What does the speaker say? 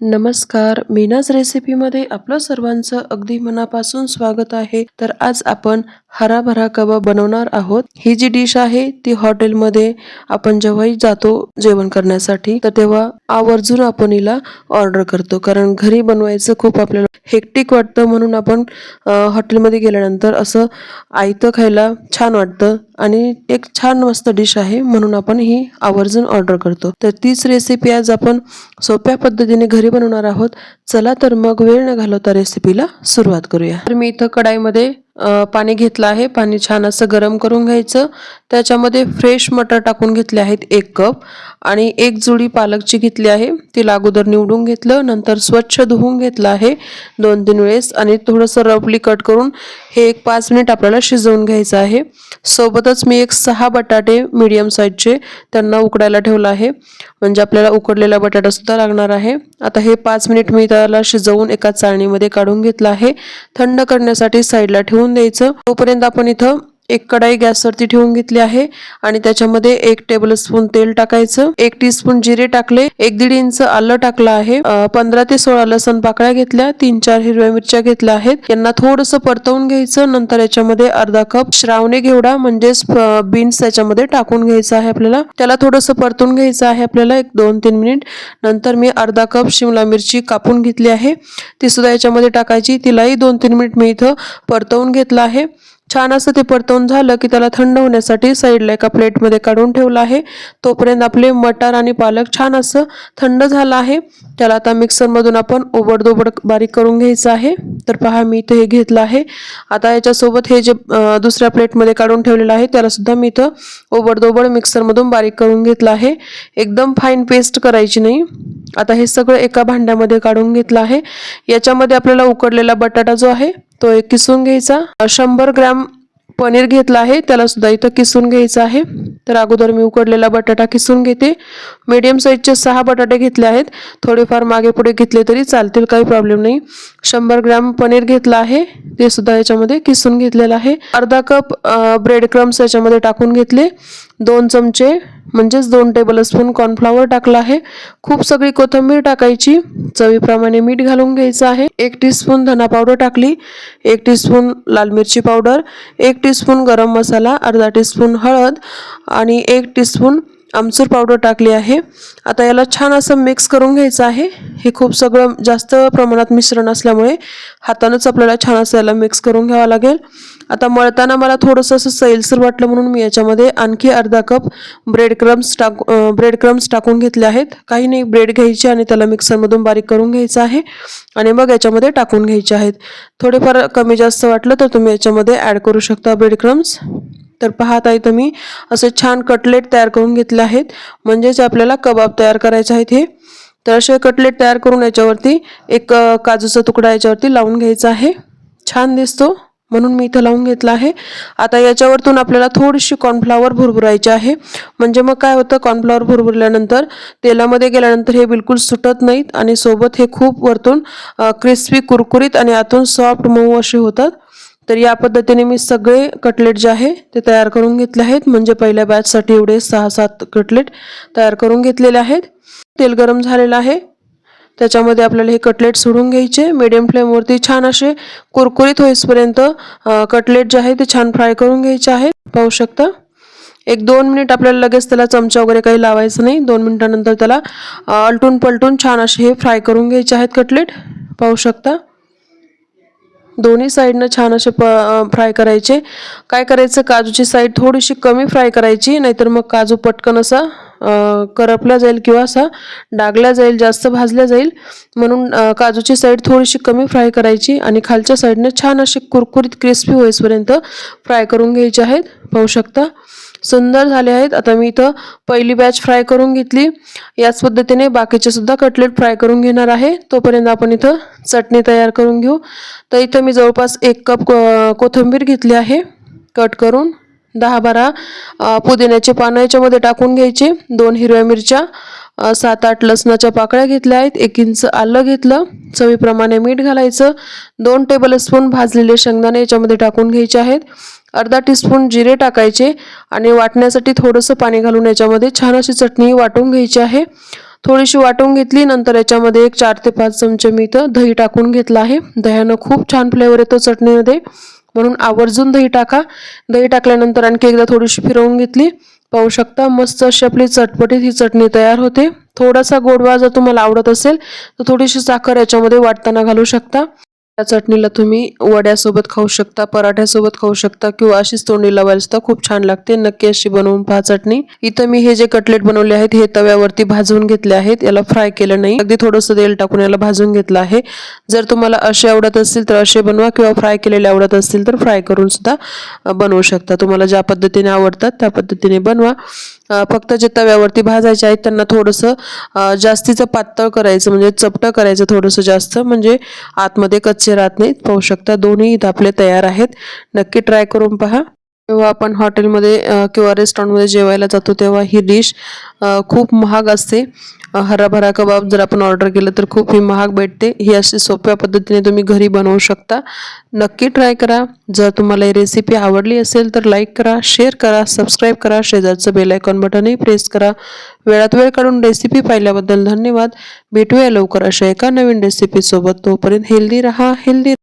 नमस्कार मीनाज रेसिपीमध्ये आपलं सर्वांचं अगदी मनापासून स्वागत आहे. तर आज आपण हराभरा कबाब बनवणार आहोत. ही जी डिश आहे ती हॉटेलमध्ये आपण जेव्हाही जातो जेवण करण्यासाठी तर तेव्हा आवर्जून आपण हिला ऑर्डर करतो. कारण घरी बनवायचं खूप आपल्याला हेक्टिक वाटतं. म्हणून आपण हॉटेलमध्ये गेल्यानंतर असं आयतं खायला छान वाटतं. आणि एक छान मस्त डिश आहे म्हणून आपण ही आवर्जून ऑर्डर करतो. तर तीच रेसिपी आज आपण सोप्या पद्धतीने घरी बनवणार आहोत. चला तर मग वेळ न घालवता रेसिपीला सुरुवात करूया. तर मी इथं कढाईमध्ये पाणी घेतलं आहे. पाणी छान असं गरम करून घ्यायचं. त्याच्यामध्ये फ्रेश मटर टाकून घेतले आहेत एक कप आणि एक जुडी पालकची घेतली आहे तिला अगोदर निवडून घेतलं. नंतर स्वच्छ धुवून घेतलं आहे दोन तीन वेळेस आणि थोडंसं रफली कट करून हे एक पाच मिनिट आपल्याला शिजवून घ्यायचं आहे. सोबतच मी एक सहा बटाटे मीडियम साईजचे त्यांना उकडायला ठेवलं आहे. म्हणजे आपल्याला उकडलेला बटाटासुद्धा लागणार आहे. आता हे पाच मिनिट मी त्याला शिजवून एका चाळणीमध्ये काढून घेतलं आहे. थंड करण्यासाठी साईडला ठेवून द्यायचं. तोपर्यंत आपण इथं एक कढाई गॅसवरती ठेवून घेतली आहे आणि त्याच्यामध्ये एक टेबल स्पून तेल टाकायचं. एक टीस्पून जिरे टाकले. एक दीड इंच आलं टाकलं आहे. पंधरा ते सोळा लसण पाकळ्या घेतल्या. तीन चार हिरव्या मिरच्या घेतल्या आहेत. यांना थोडंसं परतवून घ्यायचं. नंतर याच्यामध्ये अर्धा कप श्रावणे घेवडा म्हणजेच बीन्स त्याच्यामध्ये टाकून घ्यायचं आहे आपल्याला. त्याला थोडंसं परतून घ्यायचं आहे आपल्याला एक दोन तीन मिनिट नंतर मी अर्धा कप शिमला मिरची कापून घेतली आहे. ती सुद्धा याच्यामध्ये टाकायची. तिलाही दोन तीन मिनिट मी इथं परतवून घेतलं आहे. छान असं ते परतवून झालं की त्याला थंड होण्यासाठी साईडला एका प्लेटमध्ये काढून ठेवलं आहे. तोपर्यंत आपले मटार आणि पालक छान असं थंड झालं आहे. त्याला आता मिक्सरमधून आपण ओबडदोबड बारीक करून घ्यायचं आहे. तर पहा मी इथं हे घेतलं आहे. आता याच्यासोबत हे जे दुसऱ्या प्लेटमध्ये काढून ठेवलेलं आहे त्याला सुद्धा मी इथं ओबडदोबड मिक्सरमधून बारीक करून घेतलं आहे. एकदम फाईन पेस्ट करायची नाही. आता हे सगळं एका भांड्यामध्ये काढून घेतलं आहे. याच्यामध्ये आपल्याला उकडलेला बटाटा जो आहे तो एक किसून घ्यायचा. शंभर ग्रॅम पनीर घेतलं आहे त्याला सुद्धा इथं किसून घ्यायचं आहे. तर अगोदर मी उकडलेला बटाटा किसून घेते. मीडियम साईजचे सहा बटाटे घेतले आहेत. थोडेफार मागे पुढे घेतले तरी चालतील काही प्रॉब्लेम नाही. शंभर ग्रॅम पनीर घेतलं आहे. ते सुद्धा याच्यामध्ये किसून घेतलेलं आहे. अर्धा कप ब्रेड क्रम्स याच्यामध्ये टाकून घेतले. दोन चमचे म्हणजेच दोन टेबल स्पून कॉर्नफ्लॉवर टाकलं आहे. खूप सगळी कोथिंबीर टाकायची. चवीप्रमाणे मीठ घालून घ्यायचं आहे. एक टीस्पून धना पावडर टाकली. एक टीस्पून लाल मिरची पावडर एक टीस्पून गरम मसाला. अर्धा टीस्पून हळद. आणि एक टीस्पून आमचूर पावडर टाकली आहे. आता याला छान असं मिक्स करून घ्यायचं आहे. हे खूप सगळं जास्त प्रमाणात मिश्रण असल्यामुळे हातानंच आपल्याला छान असं याला मिक्स करून घ्यावं लागेल. आता मळताना मला थोडंसं असं सैलसर वाटलं म्हणून मी याच्यामध्ये आणखी अर्धा कप ब्रेड क्रम्स टाक ब्रेड क्रम्स टाकून घेतले आहेत. काही नाही ब्रेड घ्यायचे आणि त्याला मिक्सरमधून बारीक करून घ्यायचं आहे आणि मग याच्यामध्ये टाकून घ्यायचे आहेत. थोडेफार कमी जास्त वाटलं तर तुम्ही याच्यामध्ये ॲड करू शकता ब्रेड क्रम्स तर पाहत आहे तुम्ही असे छान कटलेट तयार करून घेतले आहेत. म्हणजेच आपल्याला कबाब तयार करायचे आहेत हे. तर असे कटलेट तयार करून याच्यावरती एक काजूचा तुकडा याच्यावरती लावून घ्यायचा आहे. छान दिसतो. म्हणून मी इथं लावून घेतला आहे. आता याच्यावरतून आपल्याला थोडीशी कॉर्नफ्लावर भुरभुरायची आहे. म्हणजे मग काय होतं कॉर्नफ्लावर भुरभुरल्यानंतर तेलामध्ये गेल्यानंतर हे बिलकुल सुटत नाहीत आणि सोबत हे खूप वरतून क्रिस्पी कुरकुरीत आणि आतून सॉफ्ट मऊ असे होतात. तर या पद्धतीने मी सगळे कटलेट जे आहे ते तयार करून घेतले आहेत. म्हणजे पहिल्या बॅचसाठी एवढे सहा सात कटलेट तयार करून घेतलेले आहेत. तेल गरम झालेलं आहे. त्याच्यामध्ये आपल्याला हे कटलेट सोडून घ्यायचे. मीडियम फ्लेमवरती छान असे कुरकुरीत होईसपर्यंत कटलेट जे आहे ते छान फ्राय करून घ्यायचे आहेत पाहू शकता. एक दोन मिनिट आपल्याला लगेच त्याला चमचा वगैरे काही लावायचं नाही. दोन मिनिटानंतर त्याला आलटून पलटून छान असे हे फ्राय करून घ्यायचे आहेत कटलेट. पाहू शकता. दोन्ही साईडनं छान असे प फ्राय करायचे. काय करायचं? काजूची साईड थोडीशी कमी फ्राय करायची नाहीतर मग काजू पटकन असा करपला जाईल किंवा असा डागला जाईल जास्त भाजल्या जाईल. म्हणून काजूची साईड थोडीशी कमी फ्राय करायची आणि खालच्या साईडनं छान असे कुरकुरीत क्रिस्पी होईपर्यंत फ्राय करून घ्यायचे आहेत. पाहू शकता? सुंदर झाले आहेत. आता मी इथं पहिली बॅच फ्राय करून घेतली. याच पद्धतीने बाकीचे सुद्धा कटलेट फ्राय करून घेणार आहे. तोपर्यंत आपण इथं चटणी तयार करून घेऊ. तर इथं मी जवळपास एक कप कोथिंबीर घेतली आहे. कट करून दहा बारा पुदिन्याचे पानं याच्यामध्ये टाकून घ्यायचे. दोन हिरव्या मिरच्या सात आठ लसणाच्या पाकळ्या घेतल्या आहेत. एक इंच आलं घेतलं. चवीप्रमाणे मीठ घालायचं. दोन टेबल स्पून भाजलेले शेंगदाणे याच्यामध्ये टाकून घ्यायचे आहेत. अर्धा टीस्पून जिरे टाकायचे आणि वाटण्यासाठी थोडंसं पाणी घालून याच्यामध्ये छान अशी चटणी वाटून घ्यायची आहे. थोडीशी वाटून घेतली नंतर याच्यामध्ये एक चार ते पाच चमचे मी इथं दही टाकून घेतलं आहे. दह्यानं खूप छान फ्लेवर येतो चटणीमध्ये. म्हणून आवर्जून दही टाका. दही टाकल्यानंतर आणखी एकदा थोडीशी फिरवून घेतली. पाहू शकता मस्त अशी आपली चटपटीत ही चटणी तयार होते. थोडासा गोडवा जर तुम्हाला आवडत असेल तर थोडीशी साखर याच्यामध्ये वाटताना घालू शकता. या चटणीला तुम्ही वड्यासोबत खाऊ शकता पराठ्यासोबत खाऊ शकता किंवा अशीच तोंडी लावायला सुद्धा खूप छान लागते. नक्की अशी बनवून पहा चटणी. इथं मी हे जे कटलेट बनवले आहेत हे तव्यावरती भाजून घेतले आहेत. याला फ्राय केलं नाही. अगदी थोडंसं तेल टाकून याला भाजून घेतलं आहे. जर तुम्हाला असे आवडत असतील तर असे बनवा किंवा फ्राय केलेले आवडत असतील तर फ्राय करून सुद्धा बनवू शकता. तुम्हाला ज्या पद्धतीने आवडतात त्या पद्धतीने बनवा. फक्त जे तव्यावरती भाजायचे आहेत त्यांना थोडंसं जास्तीचं पातळ करायचं म्हणजे चपटं करायचं थोडंसं जास्त म्हणजे आतमध्ये कच्चे राहत नाहीत. पाहू शकता दोन्ही इथं आपले तयार आहेत. नक्की ट्राय करून पहा. जेव्हा आपण हॉटेलमध्ये किंवा रेस्टॉरंटमध्ये जेवायला जातो तेव्हा ही डिश खूप महाग असते. हराभरा कबाब जर आपण ऑर्डर केलं तर खूप ही महाग भेटते. ही अशी सोप्या पद्धतीने तुम्ही घरी बनवू शकता. नक्की ट्राय करा. जर तुम्हाला ही रेसिपी आवडली असेल तर लाईक करा शेअर करा सबस्क्राईब करा. शेजारचं बेलायकॉन बटनही प्रेस करा. वेळात वेळ काढून रेसिपी पाहिल्याबद्दल धन्यवाद. भेटूया लवकर अशा एका नवीन रेसिपीसोबत तोपर्यंत हेल्दी राहा हेल्दी